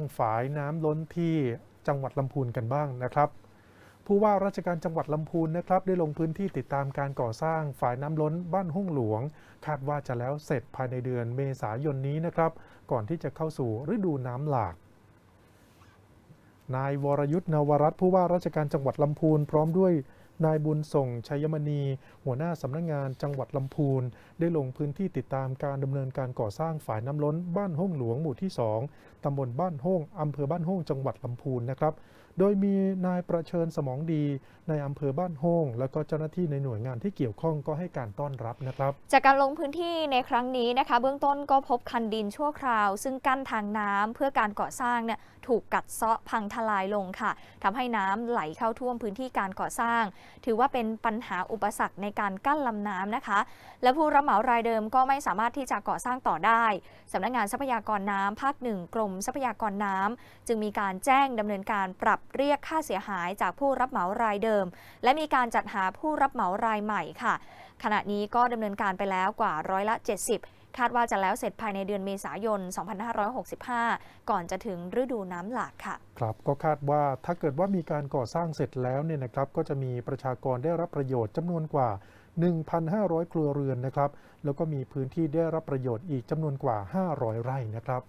างฝายน้ำล้นที่จังหวัดลำพูนกันบ้างนะครับ ผู้ว่าราชการจังหวัดลำพูนนะครับ ได้ลงพื้นที่ติดตามการก่อสร้างฝายน้ำล้นบ้านห้องหลวง คาดว่าจะแล้วเสร็จภายในเดือนเมษายนนี้นะครับ ก่อนที่จะเข้าสู่ฤดูน้ำหลาก นายวรยุทธ์นวรัตน์ผู้ว่าราชการจังหวัดลำพูนพร้อมด้วยนายบุญส่งชัยมณี หัวหน้าสำนักงานจังหวัดลำพูน ได้ลงพื้นที่ติดตามการดำเนินการก่อสร้างฝ่ายน้ำล้นบ้านห้องหลวงหมู่ที่ 2 ตำบลบ้านห้องอำเภอบ้านห้องจังหวัดลำพูนนะครับโดยมีนายประเชิญสมองดีในอำเภอบ้านห้องแล้วก็เจ้าหน้าที่ในหน่วยงานที่เกี่ยวข้องก็ให้การต้อนรับนะครับ จากการลงพื้นที่ในครั้งนี้นะคะ เบื้องต้นก็พบคันดินชั่วคราว ซึ่งกั้นทางน้ำเพื่อการก่อสร้างเนี่ยถูกกัดเซาะพังทลายลงค่ะทำให้น้ำไหลเข้าท่วมพื้นที่การก่อสร้างถือว่าเป็นปัญหาอุปสรรคในการกั้นลำน้ำนะคะ และผู้รับเหมารายเดิมก็ไม่สามารถที่จะก่อสร้างต่อได้สำนักงานทรัพยากรน้ำภาคหนึ่งกรมทรัพยากรน้ำจึงมีการแจ้งดำเนินการปรับเรียกค่าเสียหายจากผู้รับเหมารายเดิม และมีการจัดหาผู้รับเหมารายใหม่ค่ะ ขณะนี้ก็ดำเนินการไปแล้วกว่าร้อยละ 70 คาดว่าจะแล้วเสร็จภายในเดือนเมษายน 2565 ก่อนจะถึงฤดูน้ำหลากค่ะ ครับก็คาดว่าถ้าเกิดว่ามีการก่อสร้างเสร็จแล้วเนี่ยนะครับก็จะมีประชากรได้รับประโยชน์จำนวนกว่า 1,500 ครัวเรือนนะครับ แล้วก็มีพื้นที่ได้รับประโยชน์อีกจำนวนกว่า 500 ไร่นะครับ